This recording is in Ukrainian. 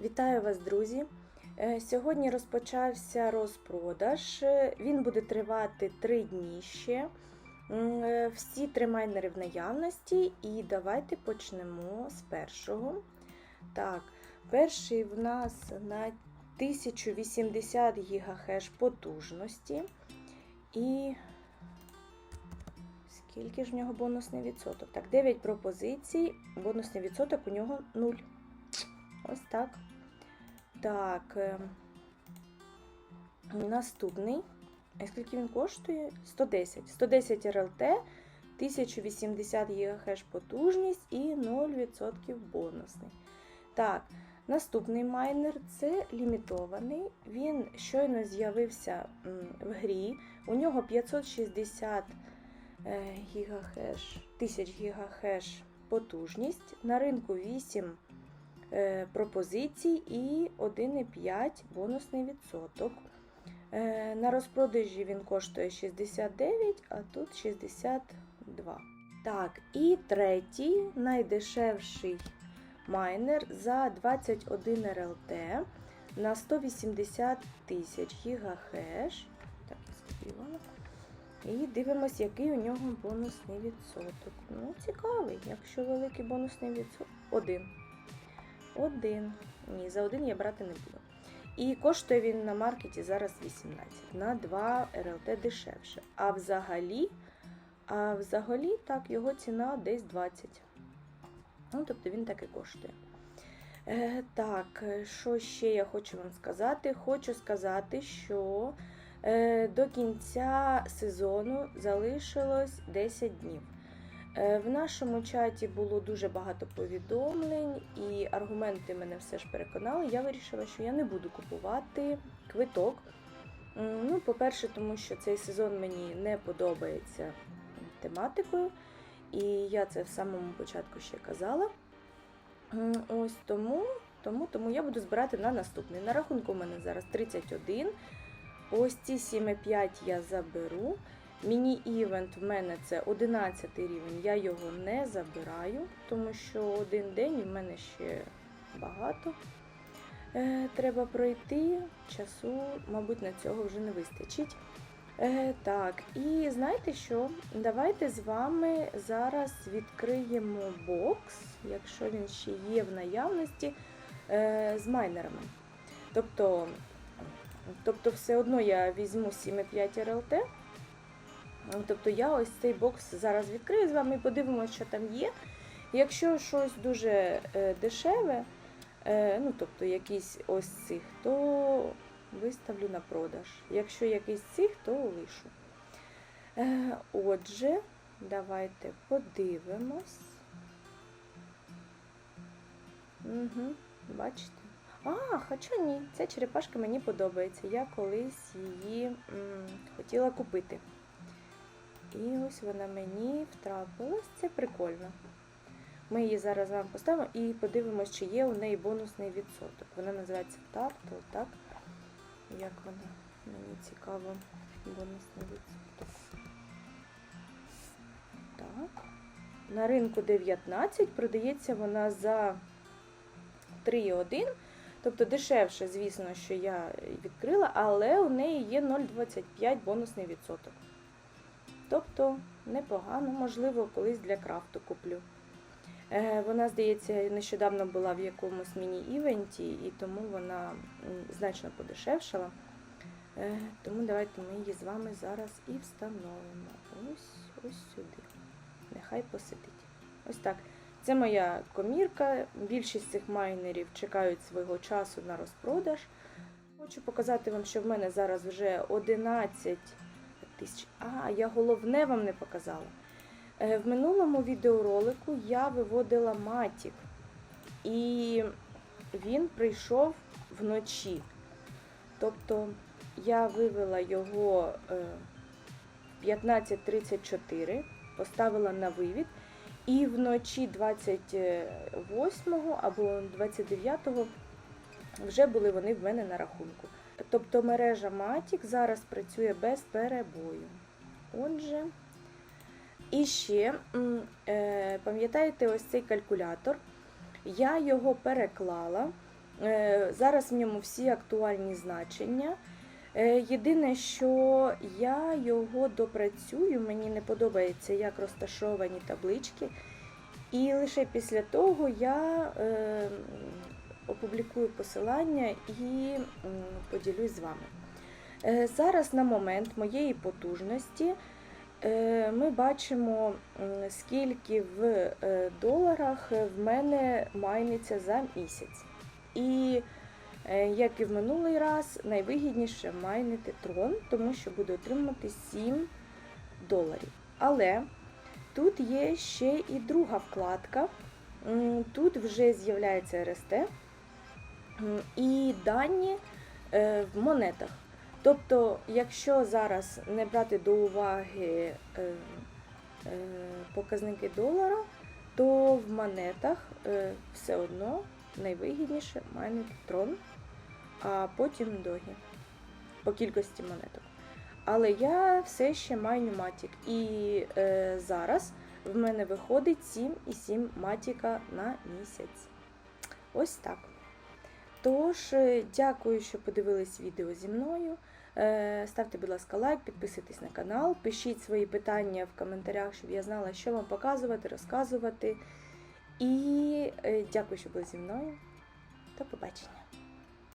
Вітаю вас, друзі! Е, Сьогодні розпочався розпродаж. Е, Він буде тривати 3 дні ще. Е, Всі три майнери в наявності, і давайте почнемо з першого. Так, перший в нас на 1080 ГГц потужності. І скільки ж в нього бонусний відсоток? Так, 9 пропозицій, бонусний відсоток у нього 0. Ось так. Так. е, Наступний. А скільки він коштує? 110. 110 РЛТ, 1080 ГГц потужність і 0% бонусний. Так, наступний майнер це лімітований. Він щойно з'явився в грі. У нього 560 е, ГГц, 1000 ГГц потужність. На ринку 8 е, пропозицій і 1,5 бонусний відсоток. Е, На розпродажі він коштує 69, а тут 62. Так, і третій, найдешевший майнер за 21 РЛТ на 180 тисяч ГГц. Так, скопіювала. І дивимось, який у нього бонусний відсоток. Ну, цікавий, якщо великий бонусний відсоток. Один. Один. Ні, за один я брати не буду. І коштує він на маркеті зараз 18, на 2 РЛТ дешевше. А взагалі, а взагалі так, його ціна десь 20. Ну, тобто він так і коштує. Е, так, що ще я хочу вам сказати? Хочу сказати, що е, до кінця сезону залишилось 10 днів. Е, В нашому чаті було дуже багато повідомлень, і аргументи мене все ж переконали. Я вирішила, що я не буду купувати квиток. Ну, по-перше, тому що цей сезон мені не подобається тематикою, і я це в самому початку ще казала. Ось тому, тому, тому я буду збирати на наступний. На рахунку у мене зараз 31. Ось ці 7,5 я заберу. Міні-івент в мене це 11 рівень, я його не забираю, тому що один день в мене ще багато. Е, треба пройти, часу, мабуть, на цього вже не вистачить. Е, так, і знаєте що? Давайте з вами зараз відкриємо бокс, якщо він ще є в наявності, е, з майнерами. Тобто, тобто все одно я візьму 7,5 РЛТ. Тобто я ось цей бокс зараз відкрию з вами і подивимося, що там є. Якщо щось дуже е, дешеве, е, ну тобто якийсь ось цих, то виставлю на продаж. Якщо якийсь цих, то лишу. Е, отже, давайте подивимось. Угу, бачите? А, хоча ні, ця черепашка мені подобається. Я колись її м, хотіла купити. І ось вона мені втрапилась. Це прикольно. Ми її зараз вам поставимо і подивимось, чи є у неї бонусний відсоток. Вона називається так, то так. Як вона? Мені цікаво, бонусний відсоток. Так. На ринку 19 продається вона за 3,1. Тобто дешевше, звісно, що я відкрила, але у неї є 0,25 бонусний відсоток. Тобто непогано, можливо, колись для крафту куплю. Е, Вона, здається, нещодавно була в якомусь міні-івенті, і тому вона значно подешевшала. Е, Тому давайте ми її з вами зараз і встановимо. Ось ось сюди. Нехай посидить. Ось так. Це моя комірка. Більшість цих майнерів чекають свого часу на розпродаж. Хочу показати вам, що в мене зараз вже 11 тисяч. А, я головне вам не показала. Е, В минулому відеоролику я виводила матік, і він прийшов вночі. Тобто я вивела його е, в 15.34, поставила на вивід, і вночі 28 або 29 вже були вони в мене на рахунку. Тобто мережа Matic зараз працює без перебою. Отже, і ще, е, пам'ятаєте, ось цей калькулятор. Я його переклала Е, Зараз в ньому всі актуальні значення. Е, Єдине, що я його допрацюю, мені не подобається, як розташовані таблички. І лише після того я опублікую посилання і поділюсь з вами. Е, Зараз на момент моєї потужності е, ми бачимо, скільки в е, доларах в мене майниться за місяць. І як і в минулий раз, найвигідніше майнити трон, тому що буде отримати 7 доларів. Але тут є ще і друга вкладка. Тут вже з'являється РСТ і дані е, в монетах. Тобто, якщо зараз не брати до уваги е, е, показники долара, то в монетах все одно найвигідніше майнити трон, а потім догі по кількості монеток. Але я все ще майню матік. І е, зараз в мене виходить 7,7 матіка на місяць. Ось так. Тож, е, дякую, що подивились відео зі мною. Е, Ставте, будь ласка, лайк, підписуйтесь на канал, пишіть свої питання в коментарях, щоб я знала, що вам показувати, розказувати. І е, дякую, що були зі мною. До побачення!